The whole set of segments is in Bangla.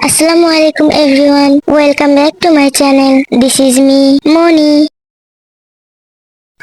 Assalamualaikum everyone. Welcome back to my channel. This is me, Moni.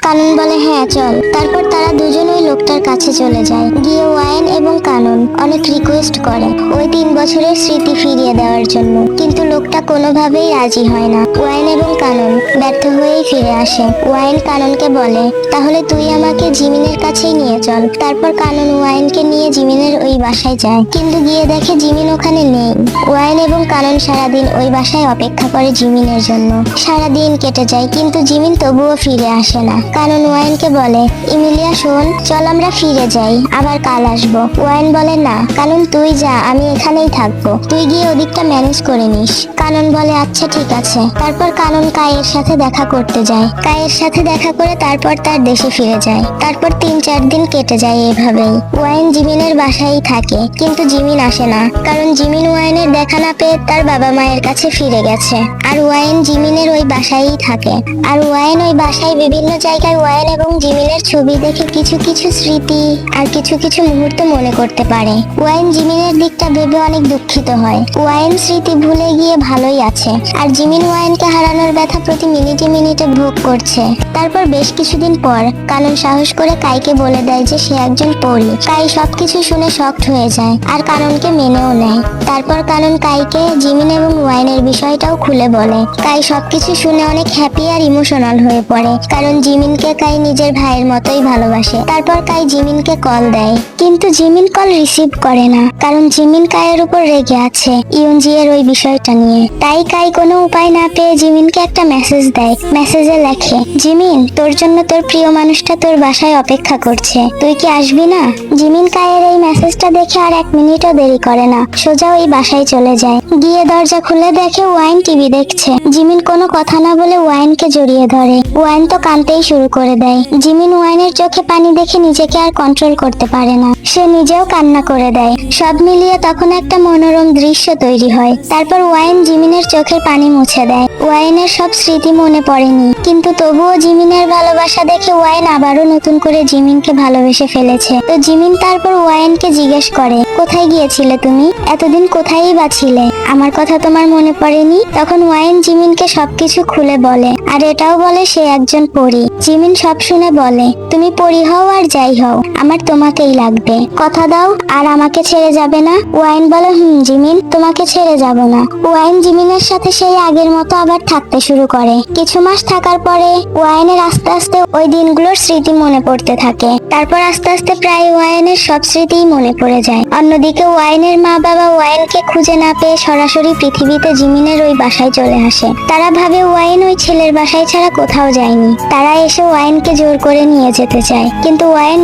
কানন বলে হ্যাঁ চল। তারপর তারা দুজন ওই লোকটার কাছে চলে যায়। গিয়ে ওয়াইন এবং কানন অনেক রিকোয়েস্ট করে ওই তিন বছরের স্মৃতি ফিরিয়ে দেওয়ার জন্য। কিন্তু লোকটা কোনোভাবেই রাজি হয় না। ওয়াইন এবং কানন ব্যর্থ হয়েই ফিরে আসে। ওয়াইন কাননকে বলে, তাহলে তুই আমাকে জিমিনের কাছেই নিয়ে চল। তারপর কানন ওয়াইনকে নিয়ে জিমিনের ওই বাসায় যায়। কিন্তু গিয়ে দেখে জিমিন ওখানে নেই। ওয়াইন এবং কানন সারাদিন ওই বাসায় অপেক্ষা করে জিমিনের জন্য। সারাদিন কেটে যায়, কিন্তু জিমিন তবুও ফিরে আসে না। কানন ওয়াইনকে বলে, ইমিলিয়া, শোন, চল আমরা ফিরে যাই, আবার কাল আসব। ওয়াইন বলে, না কানন তুই যা, আমি এখানেই থাকব। তুই গিয়ে ওদিকটা ম্যানেজ করে নিস। কানন বলে আচ্ছা ঠিক আছে। তারপর কানন কায়ের সাথে দেখা করতে যায়। কায়ের সাথে দেখা করে তারপর তার দেশে ফিরে যায়। তারপর তিন চার দিন কেটে যায় এভাবেই। ওয়াইন জিমিনের বাসায় থাকে, কিন্তু জিমিন আসে না। কারণ জিমিন ওয়াইনের দেখা না পেয়ে তার বাবা মায়ের কাছে ফিরে গেছে। আর ওয়াইন জিমিনের ওই বাসায়ই থাকে। আর ওয়াইন ওই বাসায় বিভিন্ন জায়গায় ওয়াইন এবং জিমিনের ছবি দেখে কিছু কিছু স্মৃতি আর কিছু কিছু মুহূর্ত মনে করতে পারে। ওয়াইন জিমিনের দিকটা ভেবে অনেক দুঃখিত হয়। ওয়াইন স্মৃতি ভুলে গিয়ে ভালোই আছে। আর জিমিন ওয়াইনকে হারানোর ব্যথা প্রতি মিনিটে মিনিটে ভোগ করছে। তারপর বেশ কিছুদিন পর কানন সাহস করে কাইকে বলে দেয় যে সে একজন পরী। কাই সবকিছু শুনে শকড হয়ে যায়। আর কাননকে মেনেও নেয়। তারপর কানন কাইকে জিমিন এবং ওয়াইনের বিষয়টাও খুলে বলে। কাই সবকিছু শুনে অনেক হ্যাপি আর ইমোশনাল হয়ে পড়ে। কারণ জিমিনকে কাই নিজের ভাইয়ের মতোই ভালোবাসে। তারপর কাই জিমিনকে কল দেয়। কিন্তু জিমিন কল রিসিভ করে না। কারণ জিমিন কায়ের উপর রেগে আছে ইউনজি এর ওই বিষয়টা নিয়ে। তাই কাই কোনো উপায় না পেয়ে জিমিনকে একটা মেসেজ দেয়। মেসেজে লেখে, জিমিন, তোর জন্য তোর প্রিয় মানুষটা তোর বাসায় অপেক্ষা করছে। তুই কি আসবি না? জিমিন কায়ের এই মেসেজটা দেখে আর এক মিনিটও দেরি করে না। সোজা ওই বাসায় চলে যায়। গিয়ে দরজা খুলে দেখে ওয়াইন টিভি দেখছে। জিমিন কোনো কথা না বলে ওয়াইনকে জড়িয়ে ধরে। ওয়াইন তো কানতেই শুরু করে দেয়। জিমিন ওয়াইনের চোখে পানি দেখে নিজেকে আর কন্ট্রোল করতে পারে না। সে নিজেও কান্না করে দেয়। সব মিলিয়ে তখন একটা মনোরম দৃশ্য তৈরি হয়। তারপর ওয়াইন জিমিনের চোখের পানি মুছে দেয়। ওয়াইনের সব স্মৃতি মনে পড়েনি। কিন্তু তবুও জিমিনের ভালোবাসা দেখে ওয়াইন আবারও নতুন করে জিমিনকে ভালোবেসে ফেলেছে। তো জিমিন তারপর ওয়াইনকে জিজ্ঞেস করে, কোথায় গিয়েছিলে তুমি? এতদিন কোথায়ই বা ছিলে? আমার কথা তোমার মনে পড়েনি? তখন ওয়াইন জিমিনকে সবকিছু খুলে বলে, আর এটাও বলে সে একজন পরী। জিমিন সব শুনে বলে, তুমি পরী হও আর যাই হও, আমার তোমাকেই লাগবে। কথা দাও, আর আমাকে ছেড়ে যাবে না? ওয়াইন বলে, হুম, জিমিন, তোমাকে ছেড়ে যাব না। ওয়াইন জিমিনের সাথে সেই আগের মতো আবার থাকতে শুরু করে। কিছু মাস থাকার পরে ওয়াইনের আস্তে আস্তে ওই দিনগুলোর স্মৃতি মনে পড়তে থাকে। তারপর আস্তে আস্তে প্রায় ওয়াইনের সব স্মৃতিই মনে পড়ে যায়। অন্যদিকে ওয়াইনের মা বাবা ওয়াইনকে খুঁজে না পেয়ে সরাসরি পৃথিবীতে জিমিনের ওই বাসায় চলে আসে। তারা ভাবে ওয়াইন ওই ছেলের বাসায় ছাড়া কোথাও যায়নি। তারা এসে ওয়াইনকে জোর করে নিয়ে যেতে চায়। কিন্তু ওয়াইন